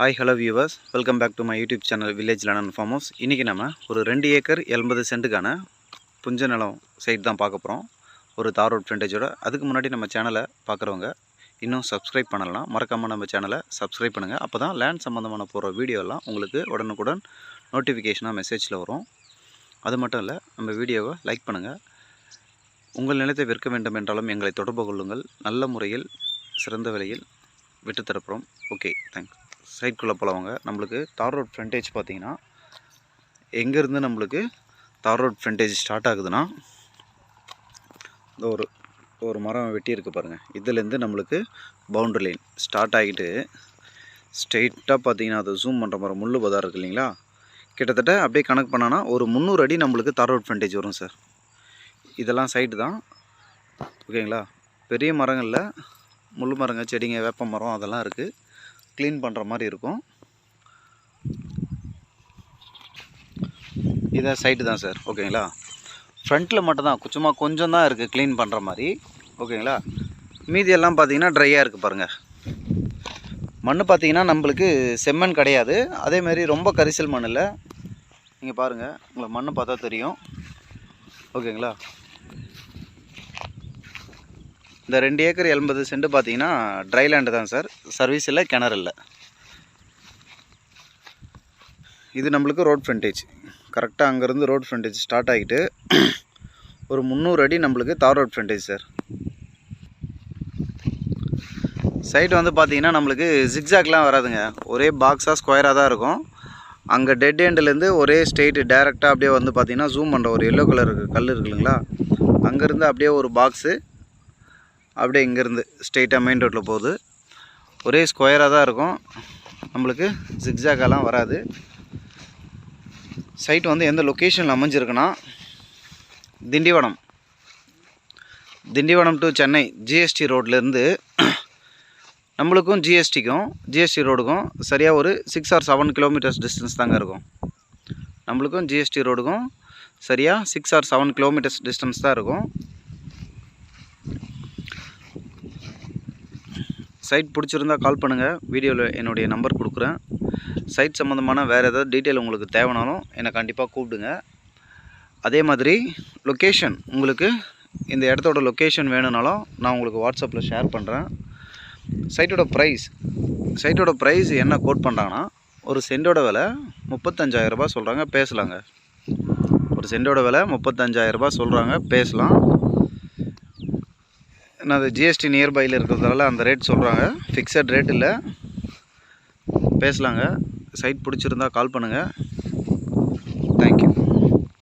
Hi hello viewers welcome back to my YouTube channel village London farm house இன்றைக்கி நம்ம ஒரு ரெண்டு acre எண்பது சென்ட்டுக்கான புஞ்ச நிலம் சைட் தான் பார்க்க போகிறோம் ஒரு தார் ரோட் ஃப்ரண்டேஜோட அதுக்கு முன்னாடி நம்ம சேனலை பார்க்குறவங்க இன்னும் சப்ஸ்கிரைப் பண்ணலாம் மறக்காமல் நம்ம சேனலை சப்ஸ்கிரைப் பண்ணுங்கள் அப்போ தான் லேண்ட் சம்மந்தமான போகிற வீடியோலாம் உங்களுக்கு உடனுக்குடன் நோட்டிஃபிகேஷனாக மெசேஜில் வரும். அது மட்டும் இல்லை நம்ம வீடியோவை லைக் பண்ணுங்கள் உங்கள் நிலத்தை விற்க வேண்டும் என்றாலும் எங்களை தொடர்பு கொள்ளுங்கள். நல்ல முறையில் சிறந்த விலையில் விட்டுத்தரப்போம் ஓகே தேங்க்ஸ் சைட்குள்ளே போலவங்க. நம்மளுக்கு தார் ரோட் ஃப்ரண்டேஜ் பார்த்தீங்கன்னா எங்கேருந்து நம்மளுக்கு தார் ரோட் ஃப்ரண்டேஜ் ஸ்டார்ட் ஆகுதுன்னா இந்த ஒரு ஒரு மரம் வெட்டி இருக்குது பாருங்கள் இதுலேருந்து நம்மளுக்கு பவுண்டரி லைன் ஸ்டார்ட் ஆகிட்டு ஸ்ட்ரெயிட்டாக பார்த்தீங்கன்னா அதை ஜூம் பண்ணுற மாதிரி முள்ளு பதா இருக்குது இல்லைங்களா? கிட்டத்தட்ட அப்படியே கணக்கு பண்ணோன்னா ஒரு முந்நூறு அடி நம்மளுக்கு தார் ரோட் ஃப்ரண்டேஜ் வரும் சார். இதெல்லாம் சைட்டு தான். ஓகேங்களா? பெரிய மரங்களில் முள் மரங்கள் செடிங்க வேப்ப மரம் அதெல்லாம் இருக்குது க்ளீன் பண்ணுற மாதிரி இருக்கும். இதை சைட்டு தான் சார் ஓகேங்களா? ஃப்ரண்ட்டில் மட்டும்தான் சும்மா கொஞ்சம் தான் இருக்குது க்ளீன் பண்ணுற மாதிரி. ஓகேங்களா? மீதி எல்லாம் பார்த்தீங்கன்னா ட்ரையாக இருக்குது பாருங்கள் மண் பார்த்தீங்கன்னா நம்மளுக்கு செம்மண் கிடையாது. அதேமாரி ரொம்ப கரிசல் மண் இல்லை. நீங்கள் பாருங்கள் உங்களுக்கு மண் பார்த்தா தெரியும். ஓகேங்களா? இந்த ரெண்டு ஏக்கர் எண்பது சென்ட் பார்த்தீங்கன்னா ட்ரை லேண்டு தான் சார் சர்வீஸ் இல்லை கிணறு இல்லை. இது நம்மளுக்கு ரோட் ஃப்ரண்டேஜ் கரெக்டாக அங்கேருந்து ரோட் ஃப்ரண்டேஜ் ஸ்டார்ட் ஆகிட்டு ஒரு முந்நூறு அடி நம்மளுக்கு தார் ரோட் ஃப்ரண்டேஜ் சார் சைட் வந்து பார்த்தீங்கன்னா நம்மளுக்கு ஜிக்ஜாக்லாம் வராதுங்க. ஒரே பாக்ஸாக ஸ்கொயராக தான் இருக்கும். அங்கே டெட் எண்ட்லேருந்து ஒரே ஸ்ட்ரெயிட்டு டேரெக்டாக அப்படியே வந்து பார்த்திங்கன்னா ஜூம் பண்ணுற ஒரு எல்லோ கலர் கல் இருக்கு இல்லைங்களா? அங்கேருந்து அப்படியே ஒரு பாக்ஸு அப்படியே இங்கேருந்து ஸ்ட்ரெயிட்டாக மெயின் ரோட்டில் போகுது. ஒரே ஸ்கொயராக தான் இருக்கும். நம்மளுக்கு ஜிக்ஜாக்கெல்லாம் வராது. சைட் வந்து எந்த லொக்கேஷனில் அமைஞ்சிருக்குன்னா திண்டிவனம். திண்டிவனம் டு சென்னை ஜிஎஸ்டி ரோட்லேருந்து நம்மளுக்கும் ஜிஎஸ்டிக்கும் ஜிஎஸ்டி ரோடுக்கும் சரியாக ஒரு six or seven kilometres distance தாங்க இருக்கும். நம்மளுக்கும் ஜிஎஸ்டி ரோடுக்கும் சரியாக six or seven kilometres distance தான் இருக்கும். சைட் பிடிச்சிருந்தா கால் பண்ணுங்கள் வீடியோவில் என்னுடைய நம்பர் கொடுக்குறேன். சைட் சம்மந்தமான வேறு ஏதாவது டீட்டெயில் உங்களுக்கு தேவைனாலும் என்னை கண்டிப்பாக கூப்பிடுங்க. அதே மாதிரி லொக்கேஷன் உங்களுக்கு இந்த இடத்தோட லொக்கேஷன் வேணும்னாலும் நான் உங்களுக்கு வாட்ஸ்அப்பில் ஷேர் பண்ணுறேன் சைட்டோட ப்ரைஸ் சைட்டோட ப்ரைஸ் என்ன கோட் பண்ணுறாங்கன்னா ஒரு சென்டோட விலை முப்பத்தஞ்சாயிரரூபா சொல்கிறாங்க பேசலாங்க. ஒரு சென்டோட விலை முப்பத்தஞ்சாயிரரூபா சொல்கிறாங்க பேசலாம். நான் அது ஜிஎஸ்டி நியர்பையில் இருக்கிறதால அந்த ரேட் சொல்கிறாங்க ஃபிக்ஸட் ரேட் இல்லை. பேசலாங்க. சைட் பிடிச்சிருந்தா கால் பண்ணுங்கள்